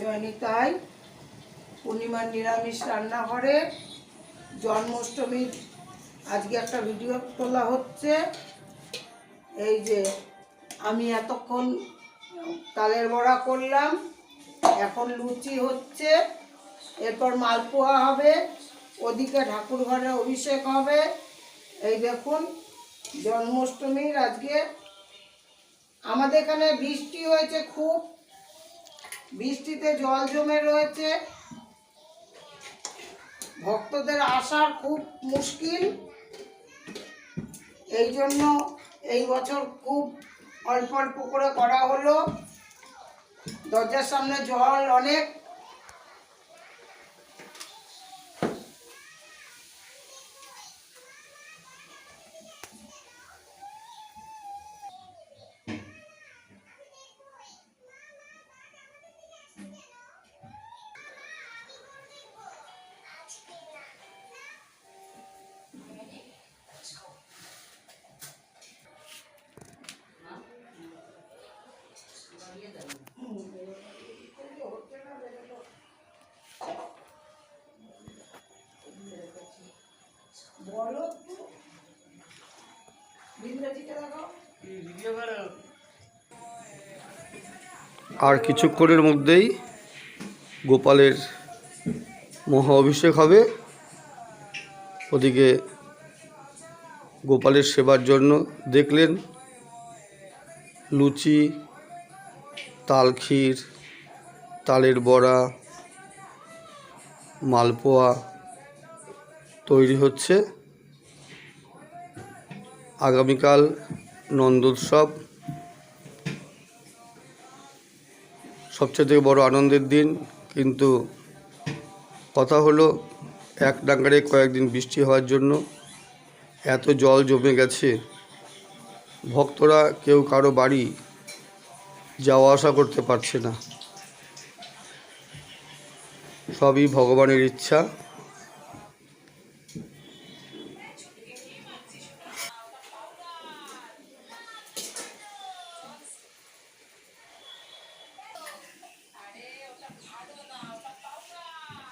জয়নিতাই, পূর্ণিমার নিরামিষ রান্নাঘরে জন্মাষ্টমীর আজকে একটা ভিডিও তোলা হচ্ছে। এই যে আমি এতক্ষণ তালের বড়া করলাম, এখন লুচি হচ্ছে, এরপর মালপোয়া হবে, ওদিকে ঠাকুর ঘরে অভিষেক হবে। এই দেখুন, জন্মাষ্টমীর আজকে, আমাদের এখানে বৃষ্টি হয়েছে খুব। বৃষ্টিতে জল জমে রয়েছে। ভক্তদের আসার খুব মুশকিল। এই জন্য এই বছর খুব অল্প অল্প করে করা হলো। দরজার সামনে জল অনেক। বলো আর কিছুক্ষণের মধ্যেই গোপালের মহা অভিষেক হবে। ওদিকে গোপালের সেবার জন্য দেখলেন লুচি, তাল ক্ষীর, তালের বড়া, মালপোয়া তৈরি হচ্ছে। আগামীকাল নন্দোৎসব সবচেয়ে থেকে বড় আনন্দের দিন, কিন্তু কথা হলো, এক ডাঙ্গারে কয়েকদিন বৃষ্টি হওয়ার জন্য এত জল জমে গেছে। ভক্তরা কেউ কারও বাড়ি যাওয়া আসা করতে পারছে না। সবই ভগবানের ইচ্ছা।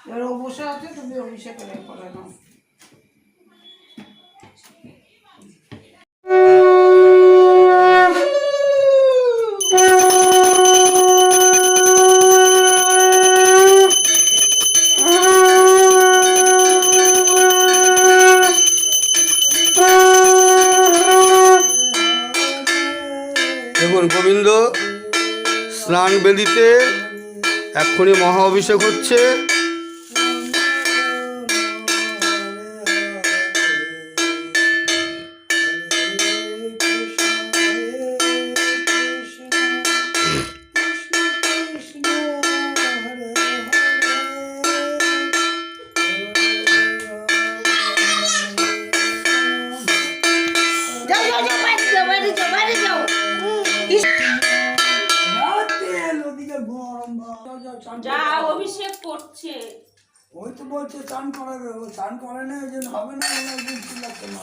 এবার বসে আছে তুমি অভিষেকের করে দেখুন গোবিন্দ স্নান বেদিতে এক্ষুনি মহা অভিষেক হচ্ছে। যা অভিষেক করছে। ওই তো বলছে চান করাবে। ও চান করে না ওই জন্য হবে না ওনার বুঝতে লাগছে না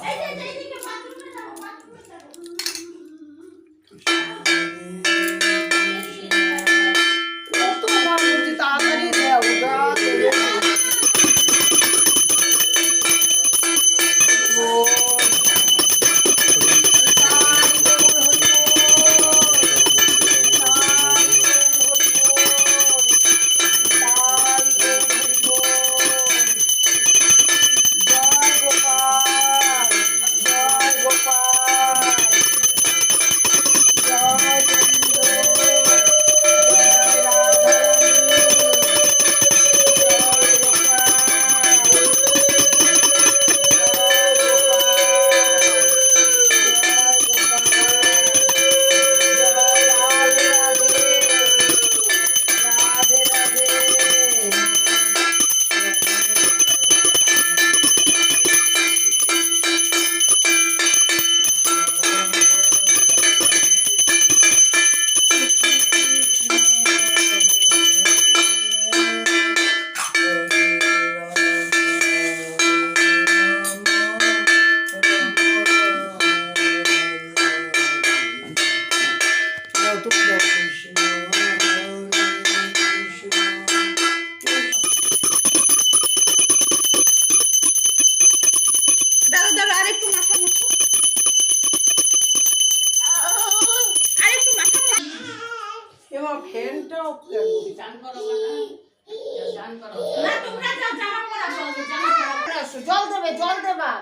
জল দেবে জল দেবা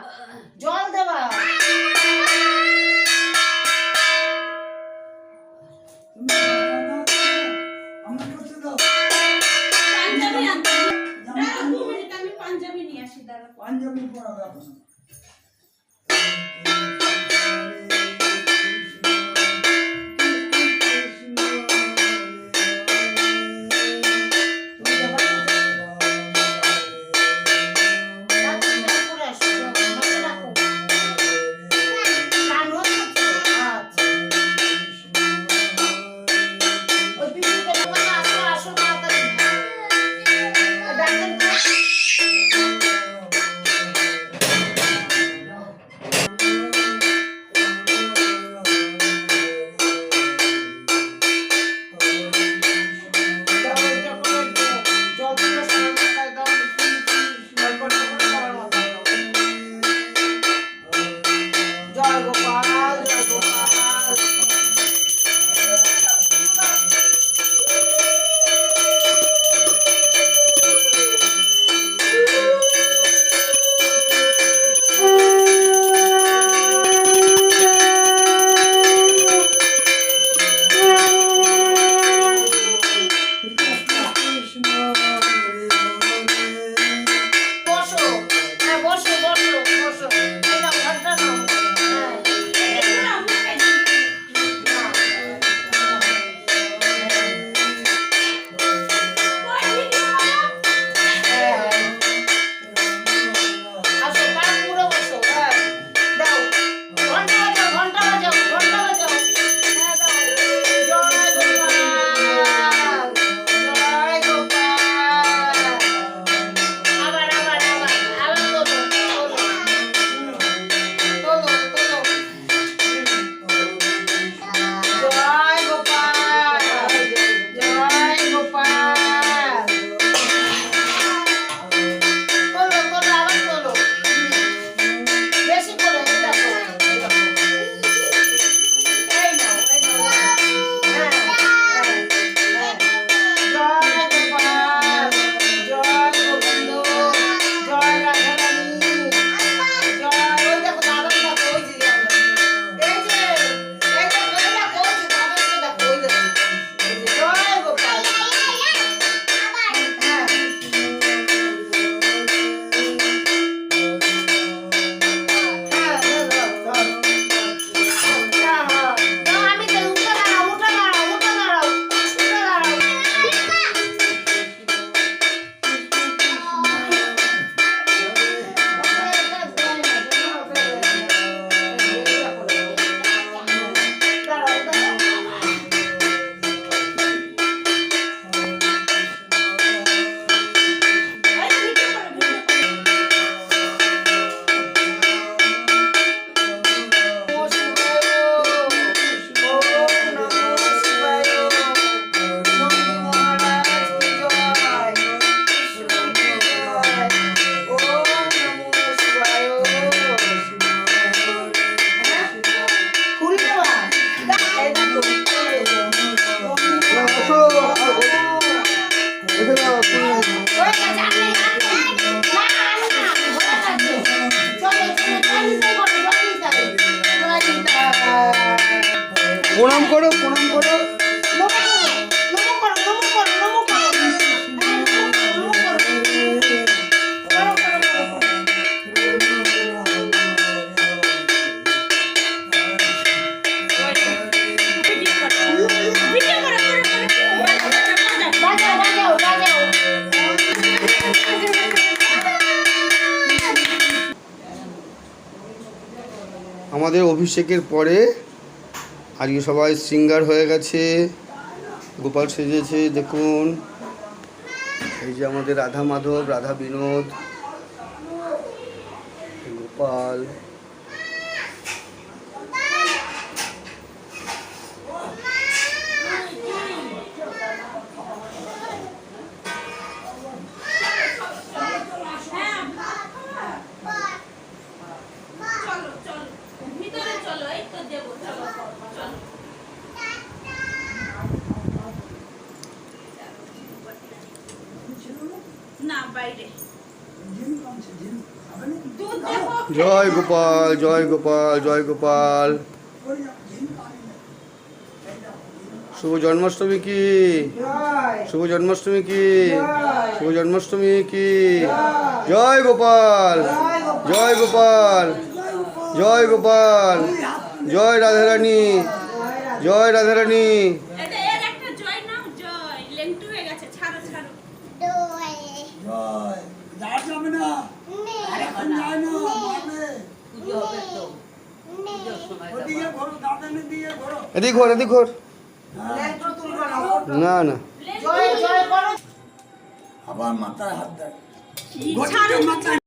জল দেবা। পাঞ্জাবি নিয়ে আসি দাদা পাঞ্জাবি পরা প্রণাম করো আমাদের অভিষেকের পরে আজকে সবাই সিঙ্গার হয়ে গেছে। গোপাল সেজেছে, দেখুন। এই যে আমাদের রাধা মাধব, রাধা বিনোদ, গোপাল। জয় গোপাল জয় গোপাল জয় গোপাল। শুভ জন্মাষ্টমী কি? শুভ জন্মাষ্টমী কি? শুভ জন্মাষ্টমী কি? জয় গোপাল জয় গোপাল জয় গোপাল জয় রাধারানী জয় রাধারানী। এটা জয়। হয়ে যাওয়া যাবে না এখন যায় না মারবে পুজো হবে তো। ওদিকে ঘোরো দাদানের দিকে ঘোরো। এদিক ঘোর এদিক ঘোর। না। না না। আবার মাথায় হাত দেয়। মাথায়